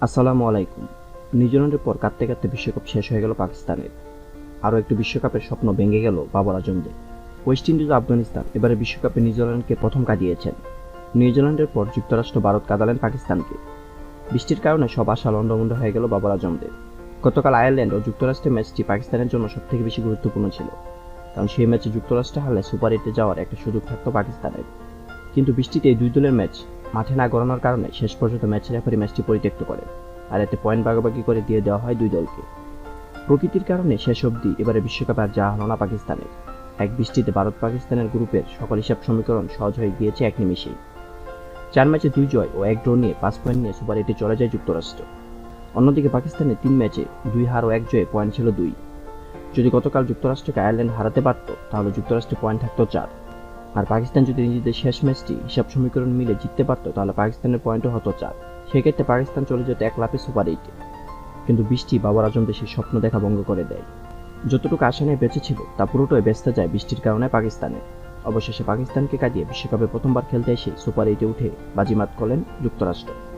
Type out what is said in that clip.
আসসালামু আলাইকুম। নিউজিল্যান্ডের পর কাঁদতে কাঁদতে বিশ্বকাপ শেষ হয়ে গেল পাকিস্তানের। আরও একটু বিশ্বকাপের স্বপ্ন ভেঙে গেল বাবর আজমদের। ওয়েস্ট ইন্ডিজ আফগানিস্তান এবারে বিশ্বকাপে নিউজিল্যান্ডকে প্রথম কাটিয়েছেন নিউজিল্যান্ডের পর যুক্তরাষ্ট্র, ভারত কাঁদালেন পাকিস্তানকে। বৃষ্টির কারণে সব আশা লন্ডমন্ড হয়ে গেল বাবর আজমদের। গতকাল আয়ারল্যান্ড ও যুক্তরাষ্ট্রের ম্যাচটি পাকিস্তানের জন্য সবথেকে বেশি গুরুত্বপূর্ণ ছিল। কারণ সেই ম্যাচে যুক্তরাষ্ট্র হারলে সুপার এইটে যাওয়ার একটা সুযোগ থাকতো পাকিস্তানের। কিন্তু বৃষ্টিতে এই দুই দলের ম্যাচ মাঠে না গড়ানোর কারণে শেষ পর্যন্ত ম্যাচ রেফারি ম্যাচটি পরিত্যক্ত করে, আর এতে পয়েন্ট ভাগাভাগি করে দিয়ে দেওয়া হয় দুই দলকে। প্রকৃতির কারণে শেষ অবধি এবারে বিশ্বকাপে আর যাওয়া হলো না পাকিস্তানের। এক বৃষ্টিতে ভারত পাকিস্তানের গ্রুপের সকল হিসাব সমীকরণ সহজ হয়ে গিয়েছে এক নিমিষেই। চার ম্যাচে দুই জয় ও এক ড্র নিয়ে পাঁচ পয়েন্ট নিয়ে সুপার এইটে চলে যায় যুক্তরাষ্ট্র। অন্যদিকে পাকিস্তানের তিন ম্যাচে দুই হার ও এক জয়ে পয়েন্ট ছিল দুই। যদি গতকাল যুক্তরাষ্ট্রকে আয়ারল্যান্ড হারাতে পারত, তাহলে যুক্তরাষ্ট্রে পয়েন্ট থাকতো চার। আর পাকিস্তান যদি নিজেদের শেষ ম্যাচটি হিসাব সমীকরণ মিলে জিততে পারত, তাহলে পাকিস্তানের পয়েন্টও হতো চার। সেক্ষেত্রে পাকিস্তান চলে যেত এক লাফে সুপার এইটে। কিন্তু বৃষ্টি বাবার আজম সেই স্বপ্ন দেখা ভঙ্গ করে দেয়। যতটুকু আশা বেঁচে ছিল, তা পুরোটাই ব্যস্তে যায় বৃষ্টির কারণে পাকিস্তানে। অবশেষে পাকিস্তানকে কাটিয়ে বিশ্বকাপে প্রথমবার খেলতে এসে সুপার এইটে উঠে বাজিমাত করলেন যুক্তরাষ্ট্র।